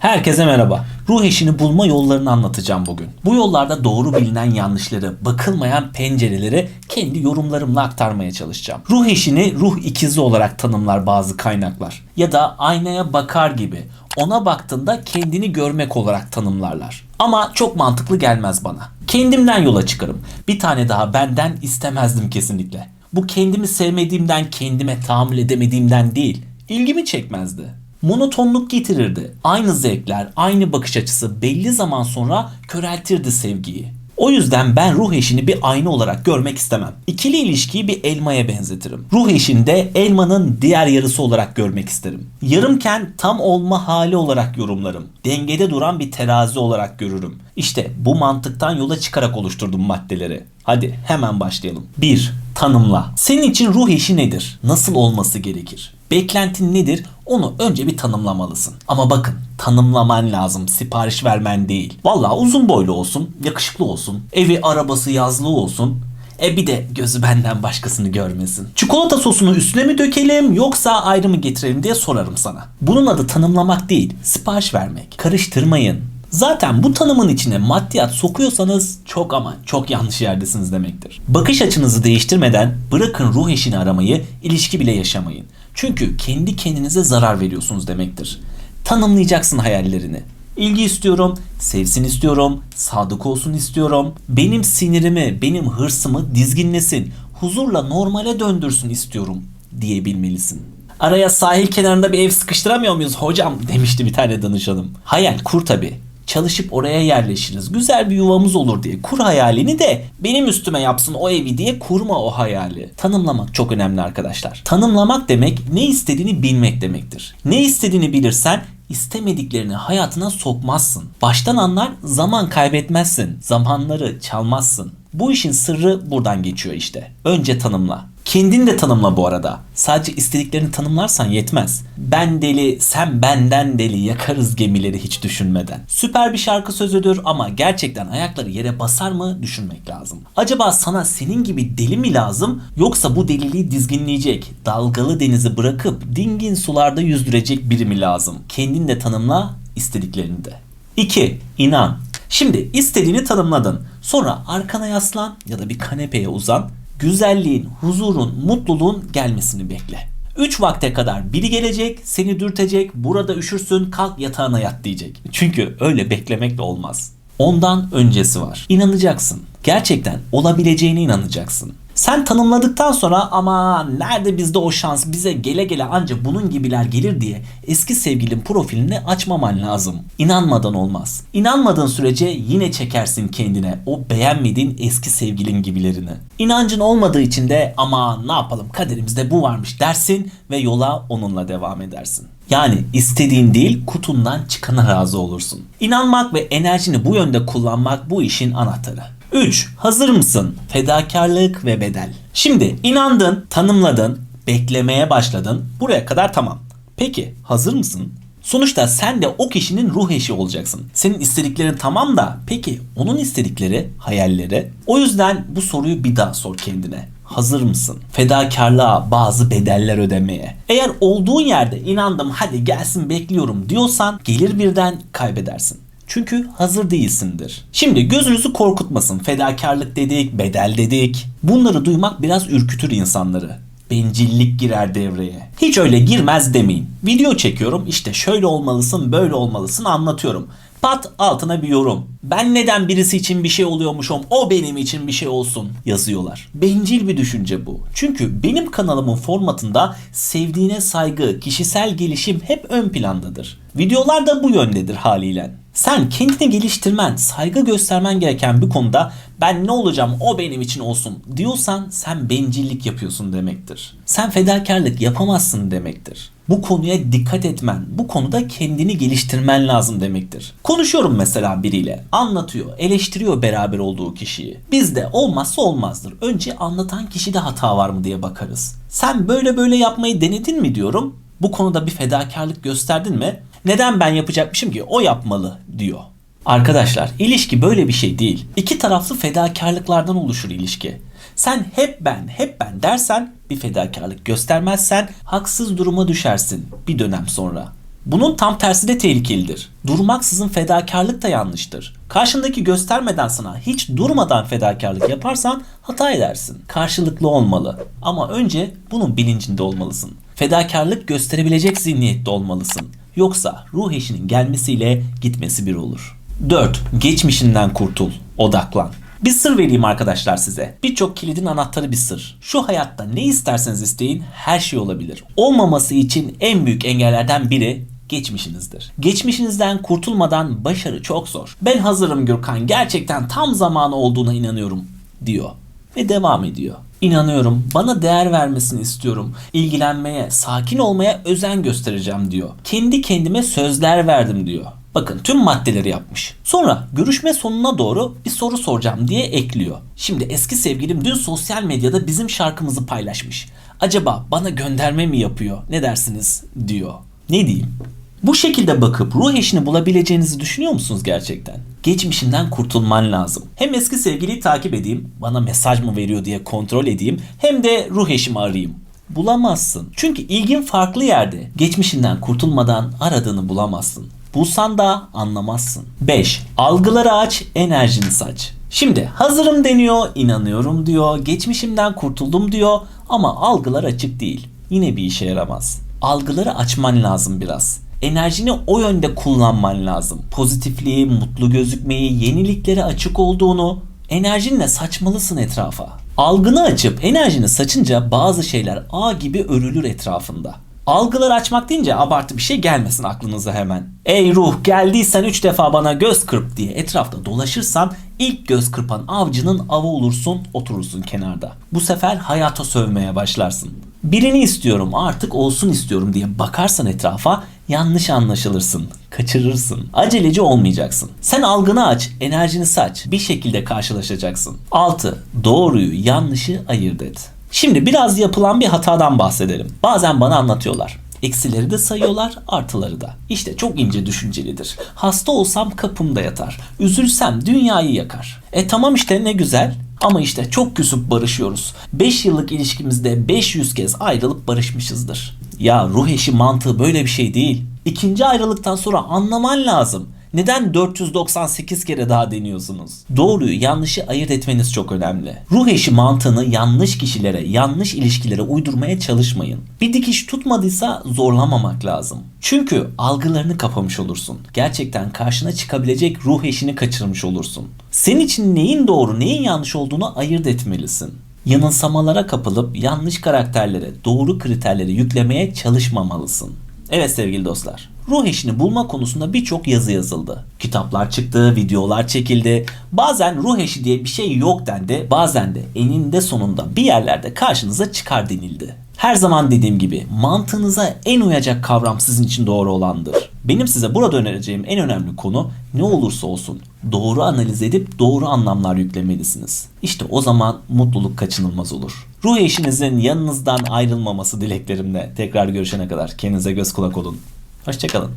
Herkese merhaba. Ruh eşini bulma yollarını anlatacağım bugün. Bu yollarda doğru bilinen yanlışları, bakılmayan pencereleri kendi yorumlarımla aktarmaya çalışacağım. Ruh eşini ruh ikizi olarak tanımlar bazı kaynaklar. Ya da aynaya bakar gibi ona baktığında kendini görmek olarak tanımlarlar. Ama çok mantıklı gelmez bana. Kendimden yola çıkarım. Bir tane daha benden istemezdim kesinlikle. Bu kendimi sevmediğimden, kendime tahammül edemediğimden değil, ilgimi çekmezdi monotonluk getirirdi. Aynı zevkler, aynı bakış açısı belli zaman sonra köreltirdi sevgiyi. O yüzden ben ruh eşini bir ayna olarak görmek istemem. İkili ilişkiyi bir elmaya benzetirim. Ruh eşini de elmanın diğer yarısı olarak görmek isterim. Yarımken tam olma hali olarak yorumlarım. Dengede duran bir terazi olarak görürüm. İşte bu mantıktan yola çıkarak oluşturdum maddeleri. Hadi hemen başlayalım. 1. Tanımla. Senin için ruh eşi nedir? Nasıl olması gerekir? Beklentin nedir? Onu önce bir tanımlamalısın. Ama bakın tanımlaman lazım. Sipariş vermen değil. Vallahi uzun boylu olsun, yakışıklı olsun, evi arabası yazlığı olsun. E bir de gözü benden başkasını görmesin. Çikolata sosunu üstüne mi dökelim yoksa ayrı mı getirelim diye sorarım sana. Bunun adı tanımlamak değil, sipariş vermek. Karıştırmayın. Zaten bu tanımın içine maddiyat sokuyorsanız çok ama çok yanlış yerdesiniz demektir. Bakış açınızı değiştirmeden bırakın ruh eşini aramayı, ilişki bile yaşamayın. Çünkü kendi kendinize zarar veriyorsunuz demektir. Tanımlayacaksın hayallerini. İlgi istiyorum, sevsin istiyorum, sadık olsun istiyorum. Benim sinirimi, benim hırsımı dizginlesin, huzurla normale döndürsün istiyorum diyebilmelisin. Araya sahil kenarında bir ev sıkıştıramıyor muyuz hocam demişti bir tane danışanım. Hayal kur tabi. Çalışıp oraya yerleşiriz. Güzel bir yuvamız olur diye. Kur hayalini de benim üstüme yapsın o evi diye kurma o hayali. Tanımlamak çok önemli arkadaşlar. Tanımlamak demek ne istediğini bilmek demektir. Ne istediğini bilirsen istemediklerini hayatına sokmazsın. Baştan anlar zaman kaybetmezsin. Zamanları çalmazsın. Bu işin sırrı buradan geçiyor işte. Önce tanımla. Kendini de tanımla bu arada. Sadece istediklerini tanımlarsan yetmez. Ben deli, sen benden deli, yakarız gemileri hiç düşünmeden. Süper bir şarkı sözüdür ama gerçekten ayakları yere basar mı düşünmek lazım. Acaba sana senin gibi deli mi lazım yoksa bu deliliği dizginleyecek, dalgalı denizi bırakıp dingin sularda yüzdürecek biri mi lazım? Kendini de tanımla, istediklerini de. 2. İnan. Şimdi istediğini tanımladın. Sonra arkana yaslan ya da bir kanepeye uzan güzelliğin, huzurun, mutluluğun gelmesini bekle. 3 vakte kadar biri gelecek, seni dürtecek, burada üşürsün, kalk yatağına yat diyecek. Çünkü öyle beklemek de olmaz. Ondan öncesi var. İnanacaksın. Gerçekten olabileceğine inanacaksın. Sen tanımladıktan sonra ama nerede bizde o şans bize gele gele anca bunun gibiler gelir diye eski sevgilin profilini açmaman lazım. İnanmadan olmaz. İnanmadığın sürece yine çekersin kendine o beğenmediğin eski sevgilin gibilerini. İnancın olmadığı için de ama ne yapalım kaderimizde bu varmış dersin ve yola onunla devam edersin. Yani istediğin değil kutundan çıkana razı olursun. İnanmak ve enerjini bu yönde kullanmak bu işin anahtarı. 3. Hazır mısın? Fedakarlık ve bedel. Şimdi inandın, tanımladın, beklemeye başladın. Buraya kadar tamam. Peki hazır mısın? Sonuçta sen de o kişinin ruh eşi olacaksın. Senin istediklerin tamam da peki onun istedikleri, hayalleri? O yüzden bu soruyu bir daha sor kendine. Hazır mısın? Fedakarlığa bazı bedeller ödemeye. Eğer olduğun yerde inandım hadi gelsin bekliyorum diyorsan gelir birden kaybedersin. Çünkü hazır değilsindir. Şimdi gözünüzü korkutmasın. Fedakarlık dedik, bedel dedik. Bunları duymak biraz ürkütür insanları. Bencillik girer devreye. Hiç öyle girmez demeyin. Video çekiyorum işte şöyle olmalısın böyle olmalısın anlatıyorum. Pat altına bir yorum. Ben neden birisi için bir şey oluyormuşum o benim için bir şey olsun yazıyorlar. Bencil bir düşünce bu. Çünkü benim kanalımın formatında sevdiğine saygı, kişisel gelişim hep ön plandadır. Videolar da bu yöndedir haliyle. Sen kendini geliştirmen, saygı göstermen gereken bir konuda ben ne olacağım o benim için olsun diyorsan sen bencillik yapıyorsun demektir. Sen fedakarlık yapamazsın demektir. Bu konuya dikkat etmen, bu konuda kendini geliştirmen lazım demektir. Konuşuyorum mesela biriyle, anlatıyor, eleştiriyor beraber olduğu kişiyi. Bizde olmazsa olmazdır. Önce anlatan kişide hata var mı diye bakarız. Sen böyle böyle yapmayı denedin mi diyorum. Bu konuda bir fedakarlık gösterdin mi? Neden ben yapacakmışım ki? O yapmalı diyor. Arkadaşlar ilişki böyle bir şey değil. İki taraflı fedakarlıklardan oluşur ilişki. Sen hep ben, hep ben dersen bir fedakarlık göstermezsen haksız duruma düşersin bir dönem sonra. Bunun tam tersi de tehlikelidir. Durmaksızın fedakarlık da yanlıştır. Karşındaki göstermeden sana hiç durmadan fedakarlık yaparsan hata edersin. Karşılıklı olmalı. Ama önce bunun bilincinde olmalısın. Fedakarlık gösterebilecek zihniyette olmalısın. Yoksa ruh eşinin gelmesiyle gitmesi bir olur. 4. Geçmişinden kurtul. Odaklan. Bir sır vereyim arkadaşlar size. Birçok kilidin anahtarı bir sır. Şu hayatta ne isterseniz isteyin her şey olabilir. Olmaması için en büyük engellerden biri geçmişinizdir. Geçmişinizden kurtulmadan başarı çok zor. Ben hazırım Gürkan. Gerçekten tam zamanı olduğuna inanıyorum diyor ve devam ediyor. İnanıyorum, bana değer vermesini istiyorum. İlgilenmeye, sakin olmaya özen göstereceğim diyor. Kendi kendime sözler verdim diyor. Bakın tüm maddeleri yapmış. Sonra görüşme sonuna doğru bir soru soracağım diye ekliyor. Şimdi eski sevgilim dün sosyal medyada bizim şarkımızı paylaşmış. Acaba bana gönderme mi yapıyor? Ne dersiniz? diyor. Ne diyeyim? Bu şekilde bakıp ruh eşini bulabileceğinizi düşünüyor musunuz gerçekten? Geçmişinden kurtulman lazım. Hem eski sevgiliyi takip edeyim, bana mesaj mı veriyor diye kontrol edeyim, hem de ruh eşimi arayayım. Bulamazsın. Çünkü ilgin farklı yerde. Geçmişinden kurtulmadan aradığını bulamazsın. Bulsan da anlamazsın. 5. Algıları aç, enerjini saç. Şimdi hazırım deniyor, inanıyorum diyor, geçmişimden kurtuldum diyor ama algılar açık değil. Yine bir işe yaramaz. Algıları açman lazım biraz. Enerjini o yönde kullanman lazım. Pozitifliği, mutlu gözükmeyi, yeniliklere açık olduğunu, enerjinle saçmalısın etrafa. Algını açıp enerjini saçınca bazı şeyler ağ gibi örülür etrafında. Algıları açmak deyince abartı bir şey gelmesin aklınıza hemen. Ey ruh geldiysen üç defa bana göz kırp diye etrafta dolaşırsan ilk göz kırpan avcının avı olursun oturursun kenarda. Bu sefer hayata sövmeye başlarsın. Birini istiyorum artık olsun istiyorum diye bakarsan etrafa yanlış anlaşılırsın, kaçırırsın. Aceleci olmayacaksın. Sen algını aç, enerjini saç. Bir şekilde karşılaşacaksın. 6. Doğruyu, yanlışı ayırt et. Şimdi biraz yapılan bir hatadan bahsedelim. Bazen bana anlatıyorlar. Eksileri de sayıyorlar, artıları da. İşte çok ince düşüncelidir. Hasta olsam kapımda yatar. Üzülsem dünyayı yakar. E tamam işte ne güzel. Ama işte çok küsüp barışıyoruz. 5 yıllık ilişkimizde 500 kez ayrılıp barışmışızdır. Ya ruh eşi mantığı böyle bir şey değil. İkinci ayrılıktan sonra anlaman lazım. Neden 498 kere daha deniyorsunuz? Doğruyu yanlışı ayırt etmeniz çok önemli. Ruh eşi mantığını yanlış kişilere, yanlış ilişkilere uydurmaya çalışmayın. Bir dikiş tutmadıysa zorlamamak lazım. Çünkü algılarını kapamış olursun. Gerçekten karşına çıkabilecek ruh eşini kaçırmış olursun. Senin için neyin doğru, neyin yanlış olduğunu ayırt etmelisin. Yanılsamalara kapılıp yanlış karakterlere, doğru kriterleri yüklemeye çalışmamalısın. Evet sevgili dostlar. Ruh eşini bulma konusunda birçok yazı yazıldı. Kitaplar çıktı, videolar çekildi. Bazen ruh eşi diye bir şey yok dendi. Bazen de eninde sonunda bir yerlerde karşınıza çıkar denildi. Her zaman dediğim gibi mantığınıza en uyacak kavram sizin için doğru olandır. Benim size burada önereceğim en önemli konu ne olursa olsun doğru analiz edip doğru anlamlar yüklemelisiniz. İşte o zaman mutluluk kaçınılmaz olur. Ruh eşinizin yanınızdan ayrılmaması dileklerimle tekrar görüşene kadar kendinize göz kulak olun. Hoşçakalın.